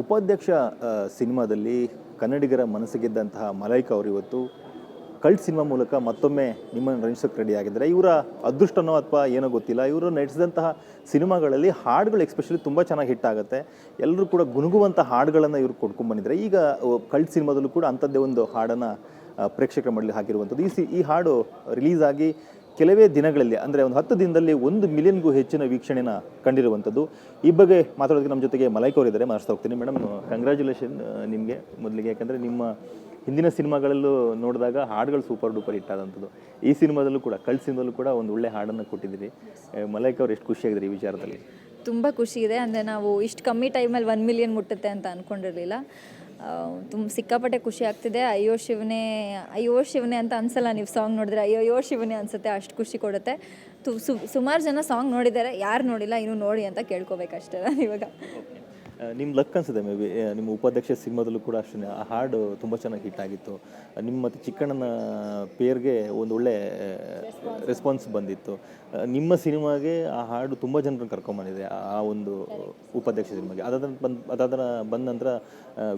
ಉಪಾಧ್ಯಕ್ಷ ಸಿನಿಮಾದಲ್ಲಿ ಕನ್ನಡಿಗರ ಮನಸ್ಸಿಗೆದ್ದಂತಹ ಮಲೈಕ ಅವರು ಇವತ್ತು ಕಲ್ಟ್ ಸಿನಿಮಾ ಮೂಲಕ ಮತ್ತೊಮ್ಮೆ ನಿಮ್ಮನ್ನು ರಂಜಿಸೋಕೆ ರೆಡಿ ಆಗಿದ್ದಾರೆ. ಇವರ ಅದೃಷ್ಟನೋ ಅಥವಾ ಏನೋ ಗೊತ್ತಿಲ್ಲ. ಇವರು ನಟಿಸಿದಂತಹ ಸಿನಿಮಾಗಳಲ್ಲಿ ಹಾಡುಗಳು ಎಕ್ಸ್ಪೆಷಲಿ ತುಂಬ ಚೆನ್ನಾಗಿ ಹಿಟ್ ಆಗುತ್ತೆ. ಎಲ್ಲರೂ ಕೂಡ ಗುನುಗುವಂಥ ಹಾಡುಗಳನ್ನು ಇವರು ಕೊಡ್ಕೊಂಡ್ಬಂದಿದ್ದಾರೆ ಈಗ ಕಲ್ಟ್ ಸಿನಿಮಾದಲ್ಲೂ ಕೂಡ ಅಂಥದ್ದೇ ಒಂದು ಹಾಡನ್ನು ಪ್ರೇಕ್ಷಕರ ಮಡಲಿ ಹಾಕಿರುವಂಥದ್ದು. ಈ ಸಿ, ಈ ಹಾಡು ರಿಲೀಸ್ ಆಗಿ ಕೆಲವೇ ದಿನಗಳಲ್ಲಿ, ಅಂದರೆ ಒಂದು ಹತ್ತು ದಿನದಲ್ಲಿ ಒಂದು ಮಿಲಿಯನ್ಗೂ ಹೆಚ್ಚಿನ ವೀಕ್ಷಣೆನ ಕಂಡಿರುವಂಥದ್ದು. ಈ ಬಗ್ಗೆ ಮಾತಾಡೋದಕ್ಕೆ ನಮ್ಮ ಜೊತೆಗೆ ಮಲೈಕ್ ಅವರು ಇದ್ದಾರೆ ಮಾತಾಡ್ತಾ ಹೋಗ್ತೀನಿ ಮೇಡಮ್ ಕಂಗ್ರ್ಯಾಚುಲೇಷನ್ ನಿಮಗೆ ಮೊದಲಿಗೆ. ಯಾಕಂದರೆ ನಿಮ್ಮ ಹಿಂದಿನ ಸಿನಿಮಾಗಳಲ್ಲೂ ನೋಡಿದಾಗ ಹಾಡುಗಳು ಸೂಪರ್ ಡೂಪರ್ ಇಟ್ಟಾದಂಥದ್ದು ಈ ಸಿನಿಮಾದಲ್ಲೂ ಕೂಡ ಕಳ್ ಸಿನಿಮಾದಲ್ಲೂ ಕೂಡ ಒಂದು ಒಳ್ಳೆ ಹಾಡನ್ನು ಕೊಟ್ಟಿದ್ದೀರಿ. ಮಲೈಕ್ ಅವ್ರು ಎಷ್ಟು ಖುಷಿಯಾಗಿದ್ದಾರೆ ಈ ವಿಚಾರದಲ್ಲಿ. ತುಂಬ ಖುಷಿ ಇದೆ. ಅಂದರೆ ನಾವು ಇಷ್ಟು ಕಮ್ಮಿ ಟೈಮಲ್ಲಿ ಒನ್ ಮಿಲಿಯನ್ ಮುಟ್ಟುತ್ತೆ ಅಂತ ಅಂದ್ಕೊಂಡಿರಲಿಲ್ಲ ತುಂಬ ಸಿಕ್ಕಾಪಟ್ಟೆ ಖುಷಿ ಆಗ್ತಿದೆ. ಅಯ್ಯೋ ಶಿವನೇ ಅಯ್ಯೋ ಶಿವನೇ ಅಂತ ಅನ್ಸಲ್ಲ ನೀವು ಸಾಂಗ್ ನೋಡಿದ್ರೆ. ಅಯ್ಯೋ ಅಯ್ಯೋ ಶಿವನೇ ಅನ್ಸುತ್ತೆ, ಅಷ್ಟು ಖುಷಿ ಕೊಡುತ್ತೆ. ತು ಸುಮಾರು ಜನ ಸಾಂಗ್ ನೋಡಿದ್ದಾರೆ. ಯಾರು ನೋಡಿಲ್ಲ, ಇನ್ನೂ ನೋಡಿ ಅಂತ ಕೇಳ್ಕೊಬೇಕಷ್ಟೇ ನಾನು ಇವಾಗ. ನಿಮ್ಮ ಲಕ್ ಅನ್ಸುತ್ತೆ ಮೇ ಬಿ ನಿಮ್ಮ ಉಪಾಧ್ಯಕ್ಷ ಸಿನಿಮಾದಲ್ಲೂ ಕೂಡ ಅಷ್ಟೇ. ಆ ಹಾಡು ತುಂಬ ಚೆನ್ನಾಗಿ ಹಿಟ್ ಆಗಿತ್ತು. ನಿಮ್ಮ ಮತ್ತು ಚಿಕ್ಕಣ್ಣನ ಪೇರ್ಗೆ ಒಂದು ಒಳ್ಳೆ ರೆಸ್ಪಾನ್ಸ್ ಬಂದಿತ್ತು. ನಿಮ್ಮ ಸಿನಿಮಾಗೆ ಆ ಹಾಡು ತುಂಬ ಜನರನ್ನು ಕರ್ಕೊಂಬಂದಿದೆ, ಆ ಒಂದು ಉಪಾಧ್ಯಕ್ಷ ಸಿನಿಮಾಗೆ. ಅದಾದ ಬಂದು ಅದಾದ ಬಂದ ನಂತರ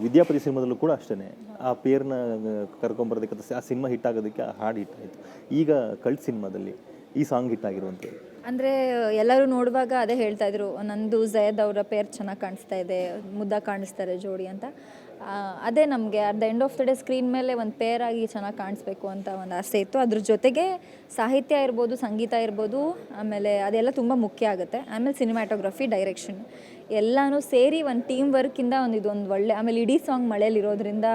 ವಿದ್ಯಾಪತಿ ಸಿನಿಮಾದಲ್ಲೂ ಕೂಡ ಅಷ್ಟೇ ಆ ಪೇರ್ನ ಕರ್ಕೊಂಬರೋದಕ್ಕೆ, ಆ ಸಿನಿಮಾ ಹಿಟ್ ಆಗೋದಕ್ಕೆ ಆ ಹಾಡು ಹಿಟ್ ಆಯಿತು. ಈಗ ಕಳ್ ಸಿನಿಮಾದಲ್ಲಿ ಈ ಸಾಂಗ್ ಹಿಟ್ ಆಗಿರುವಂಥದ್ದು. ಅಂದರೆ, ಎಲ್ಲರೂ ನೋಡುವಾಗ ಅದೇ ಹೇಳ್ತಾ ಇದ್ರು, ನಂದು ಜಯದ್ ಅವರ ಪೇರ್ ಚೆನ್ನಾಗಿ ಕಾಣಿಸ್ತಾ ಇದೆ, ಮುದ್ದ ಕಾಣಿಸ್ತಾರೆ ಜೋಡಿ ಅಂತ. ಅದೇ ನಮಗೆ, at the end of the day screen ಮೇಲೆ ಒಂದು ಪೇರ್ ಆಗಿ ಚೆನ್ನಾಗಿ ಕಾಣಿಸ್ಬೇಕು ಅಂತ ಒಂದು ಆಸೆ ಇತ್ತು. ಅದ್ರ ಜೊತೆಗೆ ಸಾಹಿತ್ಯ ಇರ್ಬೋದು, ಸಂಗೀತ ಇರ್ಬೋದು, ಆಮೇಲೆ ಅದೆಲ್ಲ ತುಂಬ ಮುಖ್ಯ ಆಗುತ್ತೆ. ಆಮೇಲೆ ಸಿನಿಮ್ಯಾಟೋಗ್ರಫಿ ಡೈರೆಕ್ಷನ್ ಎಲ್ಲನೂ ಸೇರಿ ಒಂದು ಟೀಮ್ ವರ್ಕಿಂದ ಒಂದು ಇದೊಂದು ಒಳ್ಳೆ, ಆಮೇಲೆ ಇಡೀ ಸಾಂಗ್ ಮಳೆಯಲ್ಲಿ ಇರೋದ್ರಿಂದ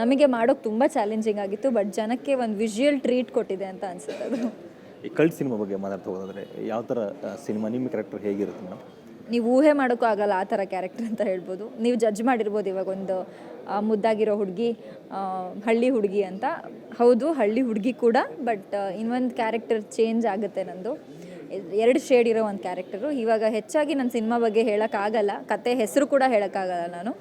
ನಮಗೆ ಮಾಡೋಕ್ಕೆ ತುಂಬ ಚಾಲೆಂಜಿಂಗ್ ಆಗಿತ್ತು ಬಟ್ ಜನಕ್ಕೆ ಒಂದು ವಿಜುವಲ್ ಟ್ರೀಟ್ ಕೊಟ್ಟಿದೆ ಅಂತ ಅನ್ಸುತ್ತೆ ಅದು. ಈ ಕಲ್ಟ್ ಸಿನಿಮಾ ಬಗ್ಗೆ ಮಾತಾಡ್ತಾ ಹೋಗೋದಾದ್ರೆ ಯಾವ ಥರ ಸಿನಿಮಾ, ನಿಮ್ಮ ಕ್ಯಾರೆಕ್ಟರ್ ಹೇಗಿರುತ್ತೆ ಮೇಡಮ್? ನೀವು ಊಹೆ ಮಾಡೋಕ್ಕೂ ಆಗಲ್ಲ, ಆ ಥರ ಕ್ಯಾರೆಕ್ಟರ್ ಅಂತ ಹೇಳ್ಬೋದು. ನೀವು ಜಡ್ಜ್ ಮಾಡಿರ್ಬೋದು ಇವಾಗ ಒಂದು ಮುದ್ದಾಗಿರೋ ಹುಡುಗಿ ಹಳ್ಳಿ ಹುಡುಗಿ ಅಂತ. ಹೌದು, ಹಳ್ಳಿ ಹುಡುಗಿ ಕೂಡ ಬಟ್ ಇನ್ನೊಂದು ಕ್ಯಾರೆಕ್ಟರ್ ಚೇಂಜ್ ಆಗುತ್ತೆ ನಂದು. ಎರಡು ಶೇಡ್ ಇರೋ ಒಂದು ಕ್ಯಾರೆಕ್ಟರು ಇವಾಗ ಹೆಚ್ಚಾಗಿ ನನ್ನ ಸಿನಿಮಾ ಬಗ್ಗೆ ಹೇಳೋಕ್ಕಾಗಲ್ಲ, ಕತೆ ಹೆಸರು ಕೂಡ ಹೇಳೋಕ್ಕಾಗಲ್ಲ ನಾನು.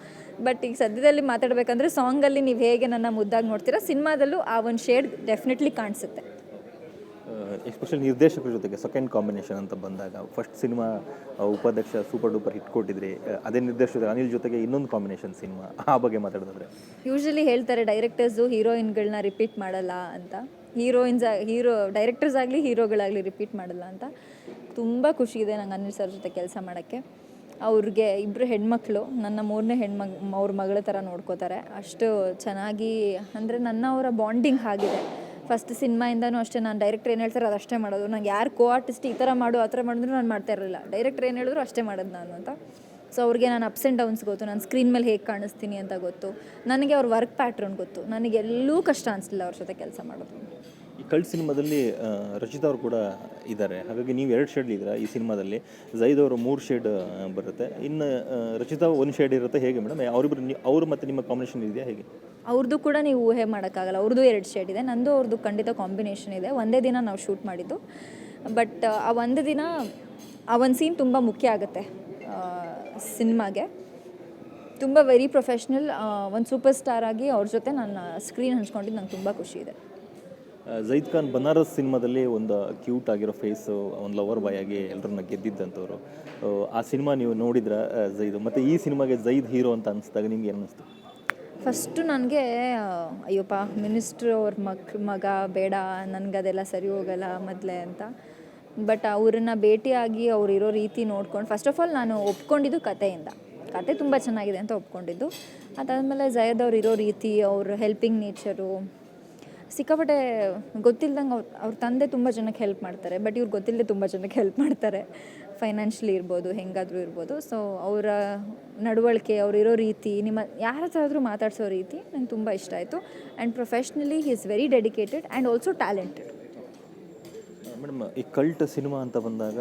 ಬಟ್ ಈಗ ಸದ್ಯದಲ್ಲಿ ಮಾತಾಡಬೇಕಂದ್ರೆ ಸಾಂಗಲ್ಲಿ ನೀವು ಹೇಗೆ ನನ್ನ ಮುದ್ದಾಗಿ ನೋಡ್ತೀರಾ, ಸಿನಿಮಾದಲ್ಲೂ ಆ ಒಂದು ಶೇಡ್ ಡೆಫಿನೆಟ್ಲಿ ಕಾಣಿಸುತ್ತೆ. ಎಸ್ಪೆಷಲಿ ನಿರ್ದೇಶಕರ ಜೊತೆಗೆ ಸೆಕೆಂಡ್ ಕಾಂಬಿನೇಷನ್ ಅಂತ ಬಂದಾಗ first cinema Upadhyaksha super duper hit ಕೊಟ್ಟಿದ್ರಿ ಅದೇ ನಿರ್ದೇಶಕರು ಅನಿಲ್ ಜೊತೆಗೆ ಇನ್ನೊಂದು ಕಾಂಬಿನೇಷನ್ ಸಿನಿಮಾ, ಆ ಬಗ್ಗೆ ಮಾತಾಡೋದಾದ್ರೆ ಯೂಶ್ವಲಿ ಹೇಳ್ತಾರೆ, ಡೈರೆಕ್ಟರ್ಸು ಹೀರೋಯಿನ್ಗಳನ್ನ ರಿಪೀಟ್ ಮಾಡಲ್ಲ ಅಂತ. ಹೀರೋಯಿನ್ಸ್ ಹೀರೋ, ಡೈರೆಕ್ಟರ್ಸ್ ಆಗಲಿ ಹೀರೋಗಳಾಗಲಿ ರಿಪೀಟ್ ಮಾಡಲ್ಲ ಅಂತ. ತುಂಬ ಖುಷಿ ಇದೆ ನಂಗೆ ಅನಿಲ್ ಸರ್ ಜೊತೆ ಕೆಲಸ ಮಾಡೋಕ್ಕೆ. ಅವ್ರಿಗೆ ಇಬ್ಬರು ಹೆಣ್ಮಕ್ಳು, ನನ್ನ ಮೂರನೇ ಹೆಣ್ಮಗ್, ಅವ್ರ ಮಗಳ ಥರ ನೋಡ್ಕೋತಾರೆ. ಅಷ್ಟು ಚೆನ್ನಾಗಿ, ಅಂದರೆ ನನ್ನ ಅವರ ಬಾಂಡಿಂಗ್ ಆಗಿದೆ. ಫಸ್ಟ್ ಸಿನಿಮಾಯಿಂದನೂ ಅಷ್ಟೇ, ನಾನು ಡೈರೆಕ್ಟರ್ ಏನು ಹೇಳ್ತಾರೆ ಅದಷ್ಟೇ ಮಾಡೋದು. ನಂಗೆ ಯಾರು ಕೋ ಆರ್ಟಿಸ್ಟ್ ಈ ಥರ ಮಾಡು, ಆ ಥರ ಮಾಡಿದ್ರು ನಾನು ಮಾಡ್ತಾ ಇರಲಿಲ್ಲ. ಡೈರೆಕ್ಟರ್ ಏನು ಹೇಳಿದ್ರು ಅಷ್ಟೇ ಮಾಡೋದು ನಾನು ಅಂತ. ಸೊ ಅವ್ರಿಗೆ ನಾನು ಅಪ್ಸ್ ಆ್ಯಂಡ್ ಡೌನ್ಸ್ ಗೊತ್ತು, ನಾನು ಸ್ಕ್ರೀನ್ ಮೇಲೆ ಹೇಗೆ ಕಾಣಿಸ್ತೀನಿ ಅಂತ ಗೊತ್ತು. ನನಗೆ ಅವ್ರ ವರ್ಕ್ ಪ್ಯಾಟ್ರನ್ ಗೊತ್ತು. ನನಗೆ ಎಲ್ಲೂ ಕಷ್ಟ ಅನಿಸ್ಲಿಲ್ಲ ಅವ್ರ ಜೊತೆ ಕೆಲಸ ಮಾಡೋದು. ಕಲ್ಟ್ ಸಿನಿಮಾದಲ್ಲಿ ರಚಿತಾ ಅವರು ಕೂಡ ಇದ್ದಾರೆ. ಹಾಗಾಗಿ ನೀವು ಎರಡು ಶೇಡ್ ಇದ್ದೀರಾ ಈ ಸಿನಿಮಾದಲ್ಲಿ. ಝೈದ್ ಅವರು ಮೂರು ಶೇಡ್ ಬರುತ್ತೆ. ಇನ್ನು ರಚಿತಾ ಒಂದು ಶೇಡ್ ಇರುತ್ತೆ. ಹೇಗೆ ಮೇಡಮ್ ಅವರಿಬ್ಬರು ಅವರು ಮತ್ತು ನಿಮ್ಮ ಕಾಂಬಿನೇಷನ್ ಇದೆಯಾ ಹೇಗೆ? ಅವ್ರದ್ದು ಕೂಡ ನೀವು ಊಹೆ ಮಾಡೋಕ್ಕಾಗಲ್ಲ. ಅವ್ರದ್ದು ಎರಡು ಶೇಡ್ ಇದೆ. ನಂದು ಅವ್ರದ್ದು ಖಂಡಿತ ಕಾಂಬಿನೇಷನ್ ಇದೆ. ಒಂದೇ ದಿನ ನಾವು ಶೂಟ್ ಮಾಡಿದ್ದು. ಬಟ್ ಆ ಒಂದು ದಿನ, ಆ ಒಂದು ಸೀನ್ ತುಂಬ ಮುಖ್ಯ ಆಗುತ್ತೆ ಸಿನಿಮಾಗೆ. ತುಂಬ ವೆರಿ ಪ್ರೊಫೆಷ್ನಲ್ ಒಂದು ಸೂಪರ್ ಸ್ಟಾರ್ ಆಗಿ ಅವ್ರ ಜೊತೆ ನಾನು ಸ್ಕ್ರೀನ್ ಹಂಚ್ಕೊಂಡಿದ್ದು ನಂಗೆ ತುಂಬ ಖುಷಿ ಇದೆ. ಜೈದ್ ಖಾನ್ ಬನಾರಸ್ ಸಿನಿಮಾದಲ್ಲಿ ಒಂದು ಕ್ಯೂಟ್ ಆಗಿರೋ ಫೇಸು ಒಂದು ಲವರ್ ಬಾಯ್ ಆಗಿ ಎಲ್ಲರನ್ನ ಗೆದ್ದಿದ್ದಂಥವ್ರು. ಆ, ಸಿನಿಮಾ ನೀವು ನೋಡಿದ್ರ ಜೈದ್ ಮತ್ತು ಈ ಸಿನಿಮಾಗೆ ಜೈದ್ ಹೀರೋ ಅಂತ ಅನಿಸ್ದಾಗ ನಿಮ್ಗೆ ಏನು ಅನಿಸ್ತು? ಫಸ್ಟು ನನಗೆ ಅಯ್ಯಪ್ಪ ಮಿನಿಸ್ಟ್ರ್ ಅವ್ರ ಮಕ್ ಮಗ ಬೇಡ ನನಗದೆಲ್ಲ ಸರಿ ಹೋಗಲ್ಲ ಮೊದಲೇ ಅಂತ. ಬಟ್ ಅವ್ರನ್ನ ಭೇಟಿಯಾಗಿ ಅವ್ರು ಇರೋ ರೀತಿ ನೋಡ್ಕೊಂಡು ಫಸ್ಟ್ ಆಫ್ ಆಲ್ ನಾನು ಒಪ್ಕೊಂಡಿದ್ದು ಕತೆಯಿಂದ ಕತೆ ತುಂಬ ಚೆನ್ನಾಗಿದೆ ಅಂತ ಒಪ್ಕೊಂಡಿದ್ದು. ಅದಾದಮೇಲೆ ಜಯದ್ ಇರೋ ರೀತಿ ಅವ್ರ ಹೆಲ್ಪಿಂಗ್ ನೇಚರು ಸಿಕ್ಕಾಪಟ್ಟೆ ಗೊತ್ತಿಲ್ದಂಗೆ ಅವ್ರ ಅವ್ರ ತಂದೆ ತುಂಬ ಜನಕ್ಕೆ ಹೆಲ್ಪ್ ಮಾಡ್ತಾರೆ. ಬಟ್ ಇವ್ರು ಗೊತ್ತಿಲ್ಲದೆ ತುಂಬ ಜನಕ್ಕೆ ಹೆಲ್ಪ್ ಮಾಡ್ತಾರೆ. ಫೈನಾನ್ಷಿಯಲಿ ಇರ್ಬೋದು, ಹೆಂಗಾದರೂ ಇರ್ಬೋದು. ಸೊ ಅವರ ನಡವಳಿಕೆ ಅವರಿರೋ ರೀತಿ, ನಿಮ್ಮ ಯಾರ ಹತ್ರ ಆದರೂ ಮಾತಾಡ್ಸೋ ರೀತಿ ನಂಗೆ ತುಂಬ ಇಷ್ಟ ಆಯಿತು. And professionally he is very dedicated and also talented madam, ಈ ಕಲ್ಟ್ ಸಿನಿಮಾ ಅಂತ ಬಂದಾಗ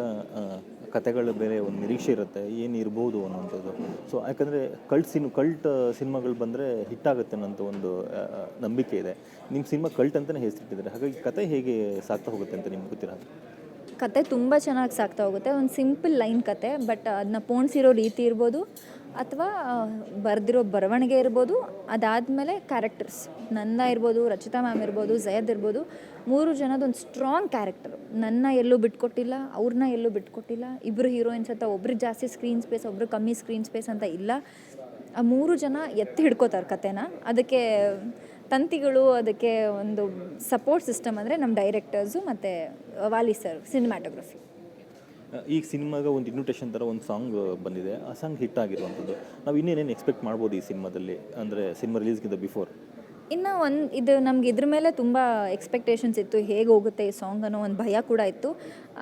ಕತೆಗಳ ಬೇರೆ ಒಂದು ನಿರೀಕ್ಷೆ ಇರುತ್ತೆ, ಏನು ಇರ್ಬೋದು ಅನ್ನೋಂಥದ್ದು ಸೊ ಯಾಕಂದರೆ ಕಲ್ಟ್ ಸಿನ್ ಕಲ್ಟ್ ಸಿನಿಮಾಗಳು ಬಂದರೆ ಹಿಟ್ಟಾಗುತ್ತೆ ಅನ್ನೋಂಥ ಒಂದು ನಂಬಿಕೆ ಇದೆ. ನಿಮ್ಮ ಸಿನಿಮಾ ಕಲ್ಟ್ ಅಂತಲೇ ಹೆಸರಿಟ್ಟಿದ್ದಾರೆ. ಹಾಗಾಗಿ ಕತೆ ಹೇಗೆ ಸಾಗ್ತಾ ಹೋಗುತ್ತೆ ಅಂತ ನಿಮ್ಗೆ ಗೊತ್ತಿರ ಕತೆ ತುಂಬ ಚೆನ್ನಾಗಿ ಸಾಗ್ತಾ ಹೋಗುತ್ತೆ. ಒಂದು ಸಿಂಪಲ್ ಲೈನ್ ಕತೆ, ಬಟ್ ಅದನ್ನ ಪೋಣಿಸಿರೋ ರೀತಿ ಇರ್ಬೋದು, ಅಥವಾ ಬರೆದಿರೋ ಬರವಣಿಗೆ ಇರ್ಬೋದು, ಅದಾದಮೇಲೆ ಕ್ಯಾರೆಕ್ಟರ್ಸ್ ನನ್ನ ಇರ್ಬೋದು, ರಚಿತಾ ಮ್ಯಾಮ್ ಇರ್ಬೋದು, ಜಯದ್ ಇರ್ಬೋದು, ಮೂರು ಜನದೊಂದು ಸ್ಟ್ರಾಂಗ್ ಕ್ಯಾರೆಕ್ಟರು ನನ್ನ ಎಲ್ಲೂ ಬಿಟ್ಕೊಟ್ಟಿಲ್ಲ ಅವ್ರನ್ನ ಎಲ್ಲೂ ಬಿಟ್ಕೊಟ್ಟಿಲ್ಲ. ಇಬ್ಬರು ಹೀರೋಯಿನ್ಸ್ ಅಂತ ಒಬ್ರು ಜಾಸ್ತಿ ಸ್ಕ್ರೀನ್ ಸ್ಪೇಸ್ ಒಬ್ರು ಕಮ್ಮಿ ಸ್ಕ್ರೀನ್ ಸ್ಪೇಸ್ ಅಂತ ಇಲ್ಲ. ಆ ಮೂರು ಜನ ಎತ್ತಿ ಹಿಡ್ಕೋತಾರೆ ಕತೆನ. ಅದಕ್ಕೆ ತಂತಿಗಳು, ಅದಕ್ಕೆ ಒಂದು ಸಪೋರ್ಟ್ ಸಿಸ್ಟಮ್ ಅಂದರೆ ನಮ್ಮ ಡೈರೆಕ್ಟರ್ಸು ಮತ್ತು ವಾಲಿ ಸರ್ ಸಿನಿಮ್ಯಾಟೋಗ್ರಫಿ ಈಗ ಸಿನಿಮಾಗ ಒಂದು ಇನ್ವಿಟೇಷನ್ ಥರ ಒಂದು ಸಾಂಗ್ ಬಂದಿದೆ. ಆ ಸಾಂಗ್ ಹಿಟ್ ಆಗಿರುವಂಥದ್ದು. ನಾವು ಇನ್ನೇನೇನು ಎಕ್ಸ್ಪೆಕ್ಟ್ ಮಾಡ್ಬೋದು ಈ ಸಿನಿಮಾದಲ್ಲಿ? ಅಂದರೆ ಸಿನಿಮಾ ರಿಲೀಸ್ಗಿಂತ ಬಿಫೋರ್ ಇನ್ನು ಒಂದು ಇದು ನಮ್ಗೆ ಇದ್ರ ಮೇಲೆ ತುಂಬ ಎಕ್ಸ್ಪೆಕ್ಟೇಷನ್ಸ್ ಇತ್ತು, ಹೇಗೆ ಹೋಗುತ್ತೆ ಈ ಸಾಂಗ್ ಅನ್ನೋ ಒಂದು ಭಯ ಕೂಡ ಇತ್ತು,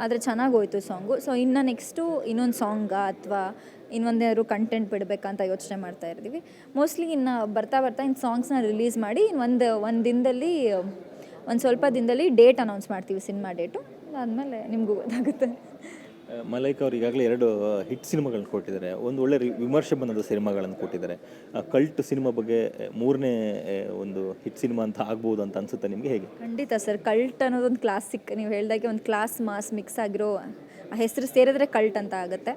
ಆದರೆ ಚೆನ್ನಾಗಿ ಹೋಯಿತು ಸಾಂಗು ಸೊ ಇನ್ನು ನೆಕ್ಸ್ಟು ಇನ್ನೊಂದು ಸಾಂಗಾ ಅಥವಾ ಇನ್ನೊಂದೇನಾದ್ರು ಕಂಟೆಂಟ್ ಬಿಡಬೇಕಂತ ಯೋಚನೆ ಮಾಡ್ತಾ ಇರ್ತೀವಿ. ಮೋಸ್ಟ್ಲಿ ಇನ್ನು ಬರ್ತಾ ಬರ್ತಾ ಇನ್ನು ಸಾಂಗ್ಸ್ನ ರಿಲೀಸ್ ಮಾಡಿ ಒಂದು ಒಂದು ದಿನದಲ್ಲಿ, ಒಂದು ಸ್ವಲ್ಪ ದಿನದಲ್ಲಿ ಡೇಟ್ ಅನೌನ್ಸ್ ಮಾಡ್ತೀವಿ ಸಿನಿಮಾ ಡೇಟು ಅದಾದಮೇಲೆ ನಿಮಗೂ ಗೊತ್ತಾಗುತ್ತೆ. ಮಲೈಕ್ ಅವರು ಈಗಾಗಲೇ ಎರಡು ಹಿಟ್ ಸಿನಿಮಾಗಳನ್ನ ಕೊಟ್ಟಿದ್ದಾರೆ. ಒಂದು ಒಳ್ಳೆ ವಿಮರ್ಶೆ ಬಂದಂಥ ಸಿನಿಮಾಗಳನ್ನು ಕೊಟ್ಟಿದ್ದಾರೆ. ಕಲ್ಟ್ ಸಿನಿಮಾ ಬಗ್ಗೆ ಮೂರನೇ ಒಂದು ಹಿಟ್ ಸಿನಿಮಾ ಅಂತ ಆಗ್ಬೋದು ಅಂತ ಅನ್ಸುತ್ತೆ ನಿಮಗೆ ಹೇಗೆ? ಖಂಡಿತ ಸರ್, ಕಲ್ಟ್ ಅನ್ನೋದೊಂದು ಕ್ಲಾಸಿಕ್ ನೀವು ಹೇಳಿದಾಗೆ ಒಂದು ಕ್ಲಾಸ್ ಮಾಸ್ ಮಿಕ್ಸ್ ಆಗಿರೋ ಹೆಸರು ಸೇರಿದ್ರೆ ಕಲ್ಟ್ ಅಂತ ಆಗುತ್ತೆ.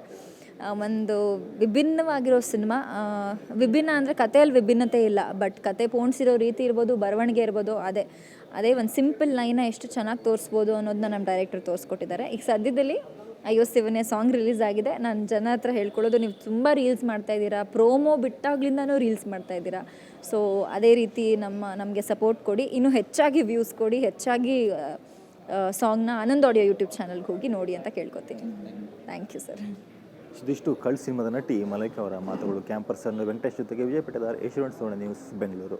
ಒಂದು ವಿಭಿನ್ನವಾಗಿರೋ ಸಿನಿಮಾ. ವಿಭಿನ್ನ ಅಂದರೆ ಕಥೆಯಲ್ಲಿ ವಿಭಿನ್ನತೆ ಇಲ್ಲ ಬಟ್ ಕತೆ ಪೋಣಿಸಿರೋ ರೀತಿ ಇರ್ಬೋದು, ಬರವಣಿಗೆ ಇರ್ಬೋದು, ಅದೇ. ಅದೇ ಒಂದು ಸಿಂಪಲ್ ಲೈನ ಎಷ್ಟು ಚೆನ್ನಾಗಿ ತೋರಿಸ್ಬೋದು ಅನ್ನೋದನ್ನ ನಮ್ಮ ಡೈರೆಕ್ಟರ್ ತೋರಿಸ್ಕೊಟ್ಟಿದ್ದಾರೆ. ಈಗ ಸದ್ಯದಲ್ಲಿ ಅಯ್ಯೋ ಶಿವನೇ ಸಾಂಗ್ ರಿಲೀಸ್ ಆಗಿದೆ. ನಾನು ಜನ ಹತ್ರ ಹೇಳ್ಕೊಳ್ಳೋದು, ನೀವು ತುಂಬ ರೀಲ್ಸ್ ಮಾಡ್ತಾ ಇದ್ದೀರಾ ಪ್ರೋಮೋ ಬಿಟ್ಟಾಗ್ಲಿಂದನೂ ರೀಲ್ಸ್ ಮಾಡ್ತಾ ಇದ್ದೀರಾ. ಸೊ ಅದೇ ರೀತಿ ನಮ್ಮ, ನಮಗೆ ಸಪೋರ್ಟ್ ಕೊಡಿ. ಇನ್ನೂ ಹೆಚ್ಚಾಗಿ ವ್ಯೂಸ್ ಕೊಡಿ, ಹೆಚ್ಚಾಗಿ ಸಾಂಗ್ನ ಆನಂದ್ ಆಡಿಯೋ ಯೂಟ್ಯೂಬ್ ಚಾನಲ್ಗೆ ಹೋಗಿ ನೋಡಿ ಅಂತ ಕೇಳ್ಕೊತೀನಿ. ಥ್ಯಾಂಕ್ ಯು ಸರ್ ಇದಿಷ್ಟು ಕಳ್ ಸಿನಿಮಾದ ನಟಿ ಮಲೈಕ್ ಅವರ ಮಾತುಗಳು. ಕ್ಯಾಂಪರ್ಸನ್ನು ವೆಂಕಟೇಶ್ ಜೊತೆಗೆ ವಿಜಯಪೇಟೆದಾರ್ Yashwant Suvarna news, Bengaluru.